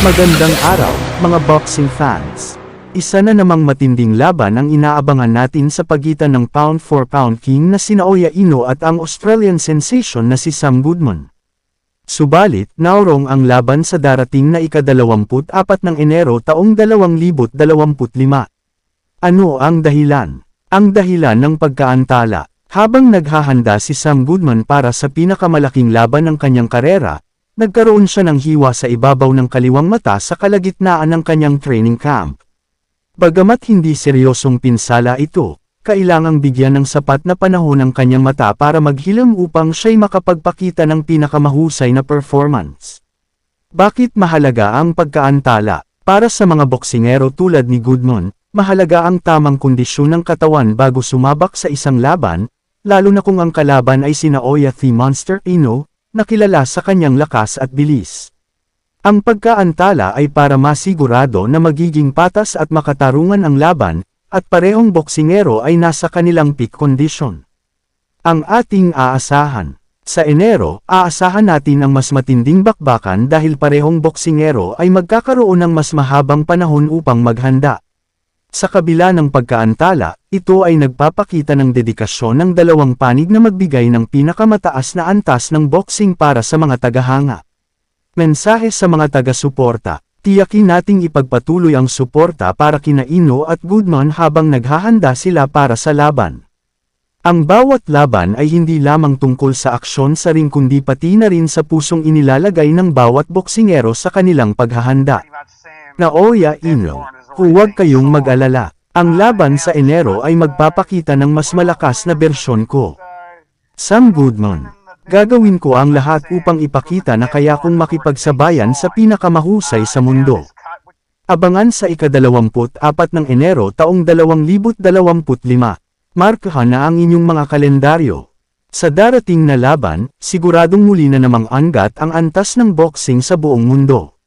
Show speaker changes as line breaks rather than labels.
Magandang araw, mga boxing fans. Isa na namang matinding laban ang inaabangan natin sa pagitan ng pound for pound king na sina Oya Ino at ang Australian sensation na si Sam Goodman. Subalit, naurong ang laban sa darating na ika-24 ng Enero taong 2025. Ano ang dahilan? Ang dahilan ng pagkaantala. Habang naghahanda si Sam Goodman para sa pinakamalaking laban ng kanyang karera, nagkaroon siya ng hiwa sa ibabaw ng kaliwang mata sa kalagitnaan ng kanyang training camp. Bagamat hindi seryosong pinsala ito, kailangang bigyan ng sapat na panahon ang kanyang mata para maghilam upang siya'y makapagpakita ng pinakamahusay na performance. Bakit mahalaga ang pagkaantala? Para sa mga boksingero tulad ni Goodman, mahalaga ang tamang kondisyon ng katawan bago sumabak sa isang laban, lalo na kung ang kalaban ay sina Oya The Monster Ino, na kilala sa kanyang lakas at bilis. Ang pagkaantala ay para masigurado na magiging patas at makatarungan ang laban, at parehong boksingero ay nasa kanilang peak condition. Ang ating aasahan. Sa Enero, aasahan natin ang mas matinding bakbakan dahil parehong boksingero ay magkakaroon ng mas mahabang panahon upang maghanda. Sa kabila ng pagkaantala, ito ay nagpapakita ng dedikasyon ng dalawang panig na magbigay ng pinakamataas na antas ng boxing para sa mga tagahanga. Mensahe sa mga taga-suporta, tiyakin nating ipagpatuloy ang suporta para kina Ino at Goodman habang naghahanda sila para sa laban. Ang bawat laban ay hindi lamang tungkol sa aksyon sa ring kundi pati na rin sa pusong inilalagay ng bawat boksingero sa kanilang paghahanda. Naoya Ino, huwag kayong mag-alala. Ang laban sa Enero ay magpapakita ng mas malakas na bersyon ko. Sam Goodman, gagawin ko ang lahat upang ipakita na kaya kong makipagsabayan sa pinakamahusay sa mundo. Abangan sa ika-24 ng Enero taong 2025. Markahan na ang inyong mga kalendaryo. Sa darating na laban, siguradong muli na namang angat ang antas ng boxing sa buong mundo.